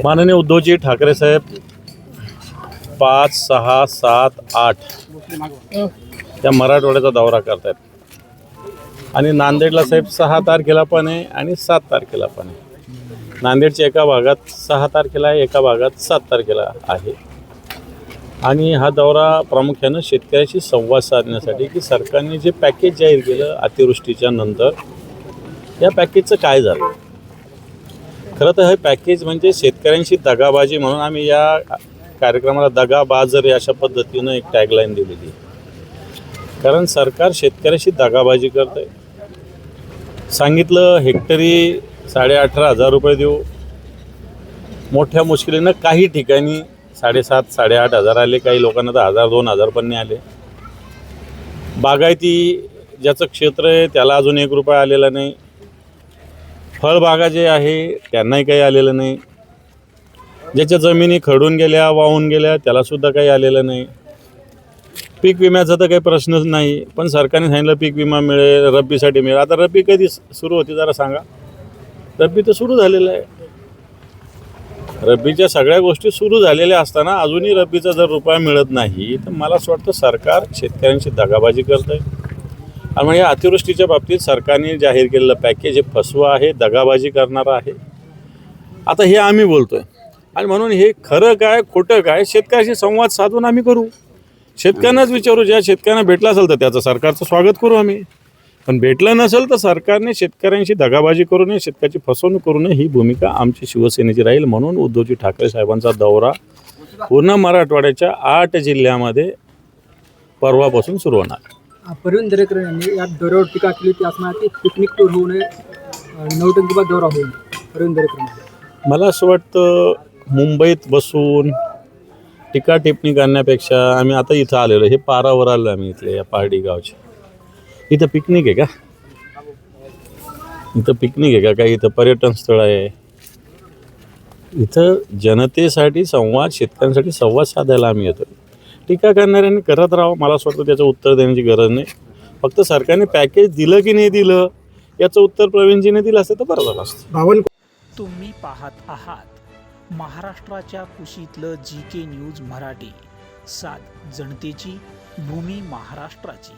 माननीय उद्धवजी ठाकरे साहेब पाच सहा सात आठ त्या मराठवाड्याचा दौरा करतायत. आणि नांदेडला साहेब सहा तारखेला पण आहे आणि सात तारखेला पण आहे. नांदेडच्या एका भागात सहा तारखेला आहे एका भागात सात तारखेला आहे. आणि हा दौरा प्रामुख्यानं शेतकऱ्याशी संवाद साधण्यासाठी की सरकारने जे पॅकेज जाहीर केलं अतिवृष्टीच्या नंतर या पॅकेजचं काय झालं? खरं तर हे पॅकेज म्हणजे शेतकऱ्यांशी दगाबाजी म्हणून आम्ही या कार्यक्रमाला दगाबाजर अशा पद्धतीनं एक टॅगलाईन दिलेली कारण सरकार शेतकऱ्याशी दगाबाजी करत आहे सांगितलं हेक्टरी साडे अठरा हजार रुपये देऊ. मोठ्या मुश्किलीनं काही ठिकाणी साडेसात साडेआठ हजार आले काही लोकांना तर हजार दोन हजार पण नाही आले. बागायती ज्याचं क्षेत्र आहे त्याला अजून एक रुपया आलेला नाही. फळबागा जे आहे त्यांनाही काही आलेलं नाही. ज्याच्या जमिनी खडून गेल्या वाहून गेल्या त्यालासुद्धा काही आलेलं नाही. पीक विम्याचा तर काही प्रश्नच नाही पण सरकारने सांगितलं पीक विमा मिळेल रब्बीसाठी मिळेल. आता रब्बी कधी सुरू होती जरा सांगा. रब्बी तर सुरू झालेलं आहे. रब्बीच्या सगळ्या गोष्टी सुरू झालेल्या असताना अजूनही रब्बीचा जर रुपया मिळत नाही तर मला असं वाटतं सरकार शेतकऱ्यांशी दगाबाजी करतं आहे आणि म्हणजे अतिवृष्टीच्या बाबतीत सरकारने जाहीर केलेलं पॅकेज हे फसवं आहे दगाबाजी करणारं आहे. आता हे आम्ही बोलतो आहे आणि म्हणून हे खरं काय खोटं काय शेतकऱ्याशी संवाद साधून आम्ही करू. शेतकऱ्यांनाच विचारू ज्या शेतकऱ्यांना भेटलं असेल तर त्याचं सरकारचं स्वागत करू आम्ही. पण भेटलं नसेल तर सरकारने शेतकऱ्यांशी दगाबाजी करू नये शेतकऱ्याची फसवणूक करू नये ही भूमिका आमची शिवसेनेची राहील म्हणून उद्धवजी ठाकरे साहेबांचा दौरा पूर्ण मराठवाड्याच्या आठ जिल्ह्यामध्ये परवापासून सुरू होणार. परवीन दरेकर यांनी या दौऱ्यावर टीका केली ती असणार की पिकनिक टूर होऊ नये आणि नौटंकीबाद दौरा होईल परवीन दरेकर मला असं वाटतं मुंबईत बसून टीका टिप्पणी करण्यापेक्षा आम्ही आता इथं आलेलो हे पारावर आलो आम्ही इथले या पहाडी गावचे. इथं पिकनिक आहे का? इथं पिकनिक आहे का? काही इथं पर्यटन स्थळ आहे? इथं जनतेसाठी संवाद शेतकऱ्यांसाठी संवाद साधायला आम्ही येतो. टीका करणाऱ्यांनी करत राहावं. मला असं वाटतं त्याचं उत्तर देण्याची गरज नाही. फक्त सरकारने पॅकेज दिलं की नाही दिलं याचं उत्तर प्रवीणजीने दिलं असतं तर बरं झालं असतं. बावन तुम्ही पाहत आहात महाराष्ट्राच्या कुशीतलं जी के न्यूज मराठी. सात जनतेची भूमी महाराष्ट्राची.